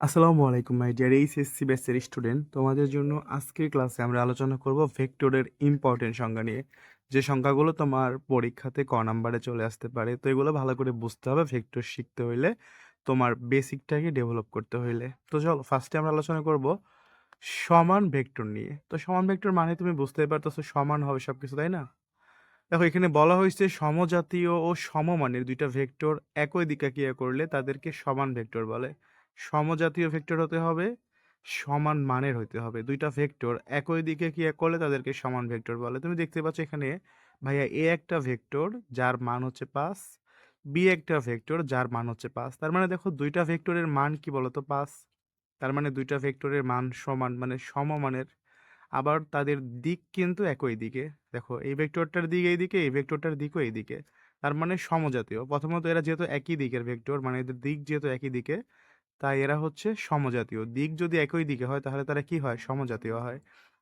আসসালামু আলাইকুম my dear HSC ব্যাচের স্টুডেন্ট তোমাদের জন্য আজকের ক্লাসে আমরা আলোচনা করব ভেক্টরের ইম্পর্টেন্ট সংজ্ঞা নিয়ে। যে সংখ্যাগুলো তোমার পরীক্ষাতে ক নাম্বারে চলে আসতে পারে, তো এগুলো ভালো করে বুঝতে হবে ভেক্টর শিখতে হইলে তোমার বেসিকটাকে ডেভেলপ করতে হইলে। তো চলো ফার্স্টে আমরা আলোচনা করব সমান ভেক্টর নিয়ে। তো সমান ভেক্টর মানে তুমি বুঝতেই পারতেছো, সমান হবে সব কিছু তাই না? দেখো, এখানে বলা হয়েছে সমজাতীয় ও সমমানের দুইটা ভেক্টর একই দিকে ক্রিয়া করলে তাদেরকে সমান ভেক্টর বলে। সমজাতীয় ভেক্টর হতে হবে, সমান মানের হতে হবে। দুইটা ভেক্টর একই দিকে কি এক করলে তাদেরকে সমান ভেক্টর বলে। তুমি দেখতে পাচ্ছ এখানে, ভাইয়া, এ একটা ভেক্টর যার মান হচ্ছে পাঁচ, বি একটা ভেক্টর যার মান হচ্ছে পাঁচ। তার মানে দেখো দুইটা ভেক্টরের মান কি বলতো? পাঁচ। তার মানে দুইটা ভেক্টরের মান সমান মানে সমমানের। আবার তাদের দিক কিন্তু একই দিকে। দেখো, এই ভেক্টরটার দিক এই দিকে এই ভেক্টরটার দিকও এই দিকে তার মানে সমজাতীয়। প্রথমত এরা যেহেতু একই দিকের ভেক্টর মানে এদের দিক যেহেতু একই দিকে তাই এরা হচ্ছে সমজাতীয়। দিক যদি একই দিকে হয়, তাহলে তারা কি হয়? সমজাতীয় হয়।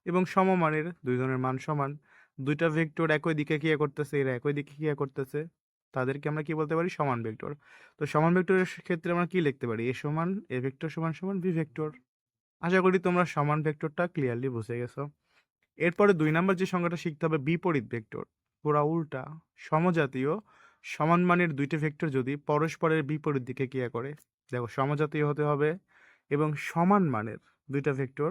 এবং সমমানের দুই ধরনের মান সমান। দুইটা ভেক্টর একই দিকে ক্রিয়া করতেছে, এরা একই দিকে ক্রিয়া করতেছে। তাদেরকে আমরা কি বলতে পারি? সমান ভেক্টর। তো সমান ভেক্টরের ক্ষেত্রে আমরা কি লিখতে পারি? এ সমান, এ ভেক্টর সমান সমান বি ভেক্টর। আশা করি তোমরা সমান ভেক্টরটা ক্লিয়ারলি বুঝে গেছো। এরপরে দুই নাম্বার যে সংখ্যাটা শিখতে হবে, বিপরীত ভেক্টর। পুরা উল্টা। সমজাতীয়, সমান মানের দুইটি ভেক্টর যদি পরস্পরের বিপরীত দিকে ক্রিয়া করে। দেখো সমজাতীয় হতে হবে এবং সমান মানের দুইটা ভেক্টর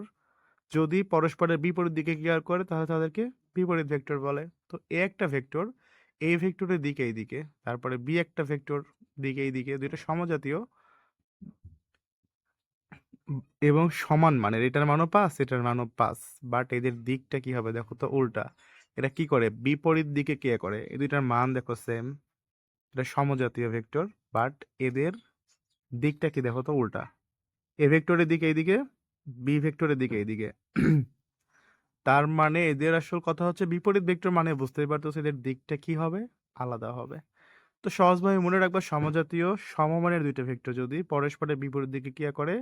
যদি পরস্পরের বিপরীত দিকে ক্রিয়া করে, তাহলে তাদেরকে বিপরীত ভেক্টর বলে। তো এ একটা ভেক্টর এই ভেক্টরের দিকে এই দিকে তারপরে বি একটা ভেক্টর দিকে এই দিকে দুইটা সমজাতীয় এবং সমান মানের, এটার মানও পাস, এটার মানও পাস। বাট এদের দিকটা কি হবে দেখো তো উল্টা। এটা কি করে? বিপরীত দিকে কে করে। এই দুইটার মান দেখো সেম এটা সমজাতীয় ভেক্টর বাট এদের দিকটা কি দেখো তো উল্টা। এ ভেক্টরের দিকে এইদিকে, বি ভেক্টরের দিকে এইদিকে। তার মানে এদের আসল কথা হচ্ছে বিপরীত ভেক্টর মানে বুঝতেই পারতেছো এদের দিকটা কি হবে? আলাদা হবে। তো সহজভাবে মনে রাখবা সমজাতীয় সমমানের দুইটা ভেক্টর যদি পরস্পরের বিপরীত দিকে ক্রিয়া করে,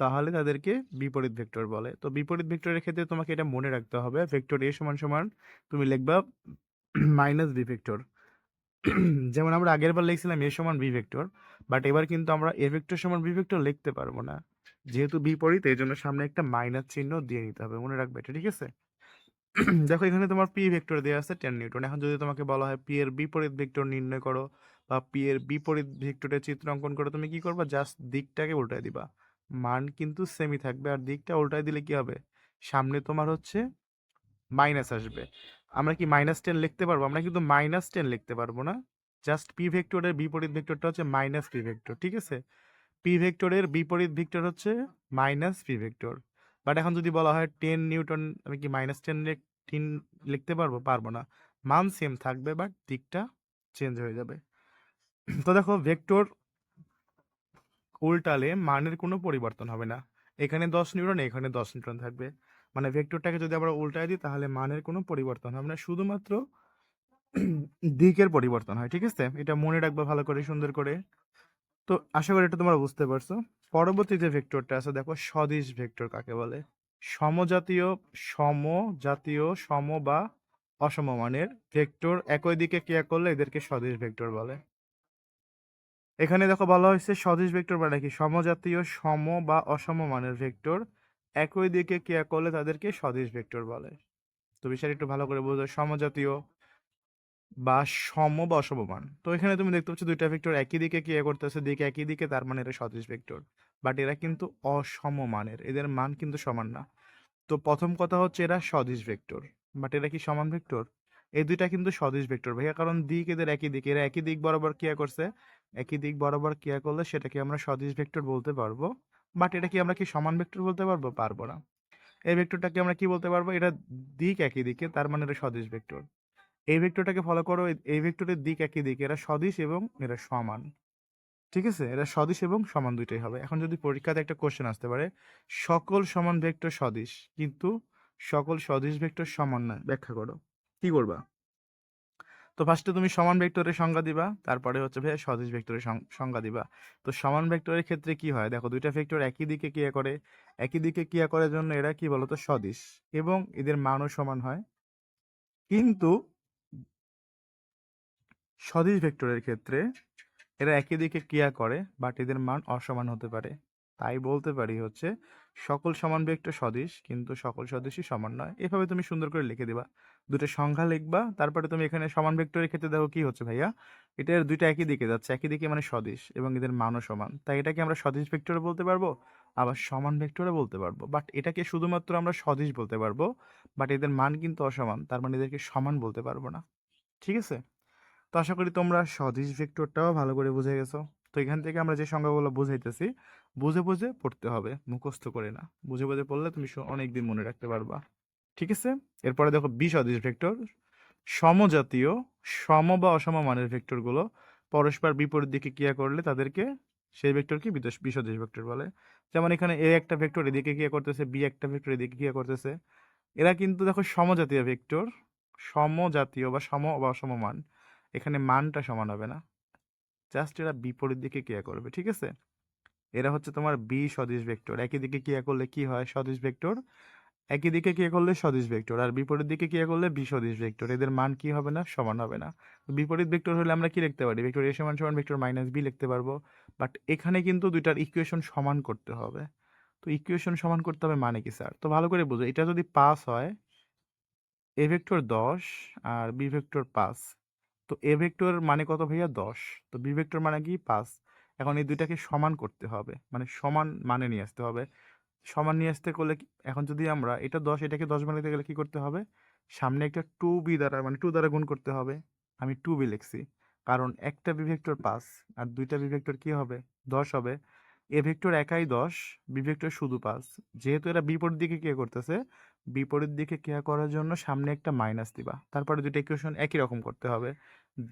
তাহলে তাদেরকে বিপরীত ভেক্টর বলে। তো বিপরীত ভেক্টরের ক্ষেত্রে তোমাকে এটা মনে রাখতে হবে, ভেক্টর এ সমান সমান তুমি লিখবা মাইনাস বি ভেক্টর। যেমন আমরা আগের বার লিখছিলাম এ সমান বি ভেক্টর, বাট এবার কিন্তু আমরা এ ভেক্টর সমান বি ভেক্টর লিখতে পারব না। যেহেতু বিপরীত এই জন্য সামনে একটা মাইনাস চিহ্ন দিয়ে নিতে হবে। মনে রাখবে এটা, ঠিক আছে? দেখো, এখানে তোমার পি ভেক্টর দেওয়া আছে টেন নিউটন। এখন যদি তোমাকে বলা হয় পি এর বিপরীত ভেক্টর নির্ণয় করো বা পি এর বিপরীত ভেক্টরের চিত্র অঙ্কন করো, তুমি কি করবা? জাস্ট দিকটাকে উল্টায় দিবা। মান কিন্তু সেমই থাকবে, আর দিকটা উল্টায় দিলে কি হবে? সামনে তোমার হচ্ছে মাইনাস আসবে। আমরা কি মাইনাস টেন লিখতে পারব? আমরা কিন্তু মাইনাস টেন লিখতে পারব না। জাস্ট পি ভেক্টরের বিপরীত ভেক্টরটা হচ্ছে মাইনাস পি ভেক্টর ঠিক আছে? পি ভেক্টরের বিপরীত ভেক্টর হচ্ছে মাইনাস পি ভেক্টর বাট এখন যদি বলা হয় টেন নিউটন, আমি কি মাইনাস টেন টেন লিখতে পারব? পারব না। মান সেম থাকবে বাট দিকটা চেঞ্জ হয়ে যাবে। তো দেখো ভেক্টর উল্টালে মানের কোনো পরিবর্তন হবে না। এখানে দশ নিউটন, এখানে দশ নিউটন থাকবে। মানে ভেক্টরটাকে যদি আমরা উল্টায় দিই, তাহলে মানের কোনো পরিবর্তন হবে না। শুধুমাত্র দিকের পরিবর্তন হয়, ঠিক আছে? এটা মনে রাখবে ভালো করে, সুন্দর করে। তো আশা করি এটা তোমরা বুঝতে পারছ। পরবর্তী যে ভেক্টরটা আছে, দেখো সদিশ ভেক্টর কাকে বলে? সমজাতীয় সমজাতীয় সম বা অসমমানের ভেক্টর একই দিকে ক্রিয়া করলে এদেরকে সদিশ ভেক্টর বলে। এখানে দেখো বলা হয়েছে সদিশ ভেক্টর মানে কি? সমজাতীয়, সম বা অসমমানের ভেক্টর একই দিকে ক্রিয়া করলে তাদেরকে সদিশ ভেক্টর বলে। তো বিষয়টা একটু ভালো করে বোঝো, সমজাতীয় বা সম বা অসমমান। তো এখানে তুমি দেখতে পাচ্ছ দুইটা ভেক্টর একই দিকে ক্রিয়া করতেছে, দিকে একই দিকে তার মানে এটা সদিশ ভেক্টর। বাট এরা কিন্তু অসমমানের, এদের মান কিন্তু সমান না। তো প্রথম কথা হচ্ছে এরা সদিশ ভেক্টর। বাট এরা কি সমান ভেক্টর? এই দুইটা কিন্তু সদিশ ভেক্টর ভাইয়া। কারণ দিক এদের একই দিকে, এরা একই দিক বরাবর ক্রিয়া করছে। একই দিক বরাবর ক্রিয়া করলে সেটাকে আমরা সদিশ ভেক্টর বলতে পারব। বাট এটা কি আমরা কি সমান ভেক্টর বলতে পারব? পারব না। এই ভেক্টরটাকে আমরা কি বলতে পারব? এটা দিক একই দিকে, তার মানে এটা সদিশ ভেক্টর। এই ভেক্টরটাকে ফলো করো, এই- ভেক্টরের দিক একই দিকে, এরা সদিশ এবং এরা সমান। ঠিক আছে? এরা সদিশ এবং সমান দুইটাই হবে। এখন যদি পরীক্ষাতে একটা কোশ্চেন আসতে পারে, সকল সমান ভেক্টর সদিশ, কিন্তু সকল সদিশ ভেক্টর সমান নয়। ব্যাখ্যা করো। কি করবা? তো ফার্স্টে তুমি সমান ভেক্টরের সংজ্ঞা দিবা, তারপরে হচ্ছে ভাই সদিশ ভেক্টরের সংজ্ঞা দিবা। তো সমান ভেক্টরের ক্ষেত্রে কি হয়? দেখো দুইটা ভেক্টর একই দিকে ক্রিয়া করে, একই দিকে ক্রিয়া করার জন্য এরা কি বলতো? সদিশ এবং এদের মানও সমান হয়। কিন্তু সদিশ ভেক্টরের ক্ষেত্রে এরা একই দিকে ক্রিয়া করে বাট এদের মান অসমান হতে পারে। তাই বলতে পারি হচ্ছে, সকল সমান ভেক্টর সদিশ কিন্তু সকল সদিশই সমান নয়। এভাবে তুমি সুন্দর করে লিখে দিবা। দুটো সংখ্যা লিখবা, তারপরে তুমি এখানে সমান ভেক্টরের ক্ষেত্রে দেখো কি হচ্ছে ভাইয়া? এটার দুইটা একই দিকে যাচ্ছে, একই দিকে মানে সদিশ এবং এদের মানও সমান। তাই এটাকে আমরা সদিশ ভেক্টরে বলতে পারব, আবার সমান ভেক্টরে বলতে পারব। বাট এটাকে শুধুমাত্র আমরা সদিশ বলতে পারব, বাট এদের মান কিন্তু অসমান, তার মানে এদেরকে সমান বলতে পারব না। ঠিক আছে? তো আশা করি তোমরা সদিশ ভেক্টরটাও ভালো করে বুঝে গেছো। তো এখান থেকে আমরা যে সংখ্যাগুলো বুঝাইতেছি বুঝে বুঝে পড়তে হবে, মুখস্থ করে না। বুঝে বুঝে পড়লে তুমি অনেক দিন মনে রাখতে পারবা। ঠিক আছে? এরপরে দেখো বিশ বিসদৃশ ভেক্টর। সমজাতীয়, সম বা অসম মানের ভেক্টরগুলো পরস্পর বিপরীত দিকে ক্রিয়া করলে তাদেরকে সেই ভেক্টরকে বিসদৃশ ভেক্টর বলে। যেমন এখানে এ একটা ভেক্টর এদিকে ক্রিয়া করতেছে, বি একটা ভেক্টর এদিকে ক্রিয়া করতেছে। এরা কিন্তু দেখো সমজাতীয় ভেক্টর। সমজাতীয় বা সম বা অসম মান। এখানে মানটা সমান হবে না। জাস্ট এরা বিপরীত দিকে ক্রিয়া করবে, ঠিক আছে? এরা হচ্ছে তোমার বি সদিশ ভেক্টর। একই দিকে ক্রিয়া করলে কি হয়? সদিশ ভেক্টর। একই দিকে ক্রিয়া করলে সদিশ ভেক্টর। আর বিপরীত দিকে ক্রিয়া করলে বিসদিশ ভেক্টর। এদের মান কি হবে না? সমান হবে না। বিপরীত ভেক্টর হলে আমরা কি লিখতে পারি? ভেক্টর এ সমান সমান ভেক্টর মাইনাস বি লিখতে পারব। বাট এখানে কিন্তু দুইটার ইকুয়েশন সমান করতে হবে। তো ইকুয়েশন সমান করতে হবে মানে কি স্যার তো ভালো করে বুঝো। এটা যদি পাস হয় এ ভেক্টর দশ আর বি ভেক্টর পাঁচ তো এ ভেক্টর মানে কত ভাইয়া? দশ। তো বি ভেক্টর মানে কি? পাঁচ এখন এই দুইটাকে সমান করতে হবে। মানে সমান মানে নিয়ে আসতে হবে। সমান নিয়ে আসতে করলে এখন যদি আমরা এটা দশ, এটাকে দশ বানাতে গেলে কি করতে হবে? সামনে একটা টু বি দ্বারা মানে টু দ্বারা গুণ করতে হবে। আমি টু বি লিখছি। কারণ একটা বি ভেক্টর পাঁচ আর দুইটা বি ভেক্টর কি হবে? দশ হবে। এ ভেক্টর একাই দশ বি ভেক্টর শুধু পাঁচ। যেহেতু এরা বিপরীত দিকে কে করতেছে? বিপরীত দিকে কেয়া করার জন্য সামনে একটা মাইনাস দিবা। তারপরে দুটো ইকুয়েশন একই রকম করতে হবে।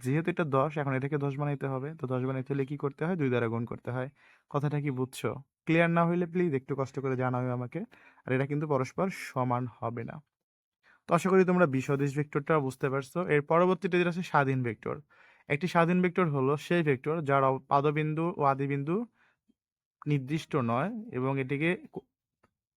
যেহেতু এটা দশ, এখন এটাকে দশ বানাইতে হবে। তো দশ বানাইতে হলে কি করতে হয়? দুই দ্বারা গুণ করতে হয়। কথাটা কি বুঝছ? ক্লিয়ার না হইলে প্লিজ একটু কষ্ট করে জানাবে আমাকে। আর এটা কিন্তু পরস্পর সমান হবে না। তো আশা করি তোমরা বিসদৃশ ভেক্টরটা বুঝতে পারছ। এর পরবর্তীতে যেটা আছে স্বাধীন ভেক্টর। একটি স্বাধীন ভেক্টর হলো সেই ভেক্টর যার পাদবিন্দু ও আদিবিন্দু নির্দিষ্ট নয় এবং এটিকে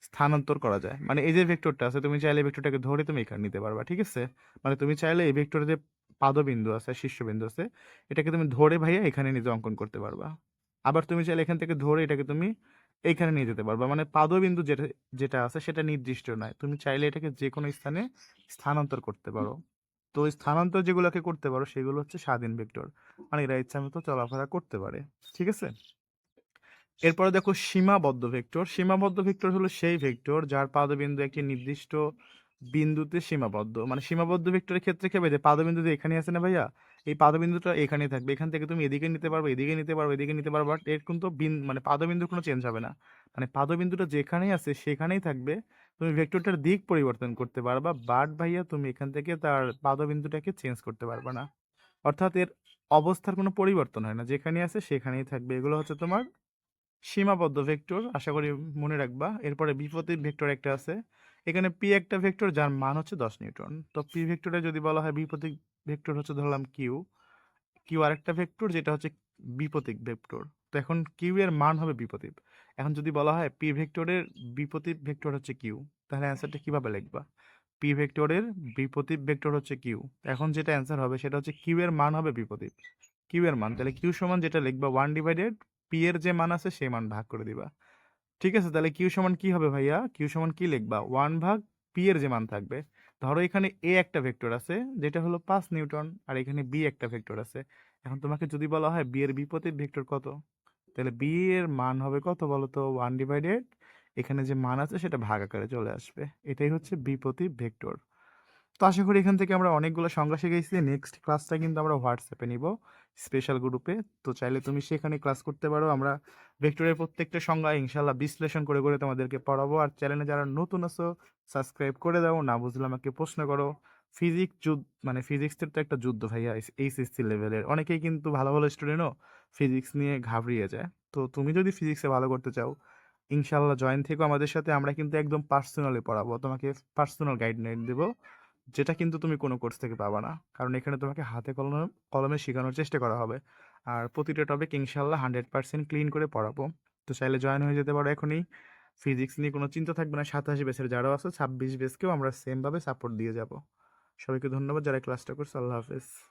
স্থানান্তর করা যায়। মানে এই যে ভেক্টরটা আছে, তুমি চাইলে ভেক্টরটাকে ধরে তুমি এখানে নিতে পারবা, ঠিক আছে? মানে তুমি চাইলে এই ভেক্টরে যে পাদবিন্দু আছে, শীর্ষবিন্দু আছে, এটাকে তুমি ধরে ভাইয়া এখানে নিজে অঙ্কন করতে পারবা। আবার তুমি চাইলে এখান থেকে ধরে এটাকে তুমি এইখানে নিয়ে যেতে পারবা। মানে পাদবিন্দু যেটা যেটা আছে সেটা নির্দিষ্ট নয়। তুমি চাইলে এটাকে যে কোনো স্থানে স্থানান্তর করতে পারো। তো স্থানান্তর যেগুলোকে করতে পারো, সেগুলো হচ্ছে স্বাধীন ভেক্টর। মানে এরা ইচ্ছা মতো চলাফেরা করতে পারে, ঠিক আছে? এরপরে দেখো সীমাবদ্ধ ভেক্টর। সীমাবদ্ধ ভেক্টর হলো সেই ভেক্টর যার পাদবিন্দু একটি নির্দিষ্ট বিন্দুতে সীমাবদ্ধ। মানে সীমাবদ্ধ ভেক্টরের ক্ষেত্রে হবে? যে পাদবিন্দু এখানে আছে না ভাইয়া? এই পাদবিন্দুটা এখানেই থাকবে। এখান থেকে তুমি এদিকে নিতে পারবে, এদিকে নিতে পারবে, এদিকে নিতে পারবে বাট এর কিন্তু মানে পাদবিন্দুর কোনো চেঞ্জ হবে না। মানে পাদবিন্দুটা যেখানেই আছে সেখানেই থাকবে। তুমি ভেক্টরটার দিক পরিবর্তন করতে পারবা বাট ভাইয়া তুমি এখান থেকে তার পাদবিন্দুটাকে চেঞ্জ করতে পারবে না। অর্থাৎ এর অবস্থার কোনো পরিবর্তন হয় না। যেখানে আছে সেখানেই থাকবে। এগুলো হচ্ছে তোমার সীমাবদ্ধ ভেক্টর, আশা করি মনে রাখবা। এরপরে বিপরীত ভেক্টর একটা আছে। এখানে পি একটা ভেক্টর, যার মান হচ্ছে দশ নিউটন। তো পি ভেক্টরে যদি বলা হয় বিপরীত ভেক্টর হচ্ছে, ধরলাম কিউ কিউ আরেকটা ভেক্টর, যেটা হচ্ছে বিপরীত ভেক্টর। তো এখন কিউ এর মান হবে বিপরীত। এখন যদি বলা হয় পি ভেক্টরের বিপরীত ভেক্টর হচ্ছে কিউ তাহলে অ্যান্সারটা কীভাবে লিখবা? পি ভেক্টরের বিপরীত ভেক্টর হচ্ছে কিউ এখন যেটা অ্যান্সার হবে, সেটা হচ্ছে কিউ এর মান হবে বিপরীত। কিউ এর মান, তাহলে কিউ সমান যেটা লিখবা ওয়ান ডিভাইডেড পি এর যে মান আছে, সেই মান ভাগ করে দিবা। ঠিক আছে? তাহলে কিউ সমান কি হবে ভাইয়া? কিউ সমান কি লিখবা? ওয়ান ভাগ পি এর যে মান থাকবে। ধরো এখানে এ একটা ভেক্টর আছে, যেটা হলো পাঁচ নিউটন, আর এখানে বি একটা ভেক্টর আছে। এখন তোমাকে যদি বলা হয় বি এর বিপরীত ভেক্টর কত? তাহলে বি এর মান হবে কত বলো তো ওয়ান ডিভাইডেড। এখানে যে মান আছে, সেটা ভাগ আকারে চলে আসবে। এটাই হচ্ছে বিপরীত ভেক্টর। তো আশা করি এখান থেকে আমরা অনেকগুলো সংজ্ঞা শিখেছি। নেক্সট ক্লাসটা কিন্তু আমরা হোয়াটসঅ্যাপে নিব স্পেশাল গ্রুপে তো চাইলে তুমি সেখানে ক্লাস করতে পারো। আমরা ভেক্টরের প্রত্যেকটা সংজ্ঞা ইনশাল্লাহ বিশ্লেষণ করে করে তোমাদেরকে পড়াবো। আর চ্যানেলে যারা নতুন আছো সাবস্ক্রাইব করে দাও। না বুঝলে আমাকে প্রশ্ন করো। ফিজিক্স যুদ্ধ মানে ফিজিক্সের তো একটা যুদ্ধ ভাইয়া এইচএসসি লেভেলের অনেকেই কিন্তু ভালো ভালো স্টুডেন্টও ফিজিক্স নিয়ে ঘাবড়িয়ে যায়। তো তুমি যদি ফিজিক্সে ভালো করতে চাও ইনশাল্লাহ জয়েন থেকেও আমাদের সাথে আমরা কিন্তু একদম পার্সোনালি পড়াবো। তোমাকে পার্সোনাল গাইডলাইন দেবো। যেটা কিন্তু তুমি কোনো কোর্স থেকে পাবা না। কারণ এখানে তোমাকে হাতে কলমে কলমে শেখানোর চেষ্টা করা হবে। আর প্রতিটা টপিক ইনশাল্লাহ হান্ড্রেড পার্সেন্ট ক্লিন করে পড়াবো। তো চাইলে জয়েন হয়ে যেতে পারো এখনই। ফিজিক্স নিয়ে কোনো চিন্তা থাকবে না। সাতাশ বেসের যারাও আছে, ছাব্বিশ বেসকেও আমরা সেমভাবে সাপোর্ট দিয়ে যাব। সবাইকে ধন্যবাদ যারা ক্লাসটা করছে। আল্লাহ হাফেজ।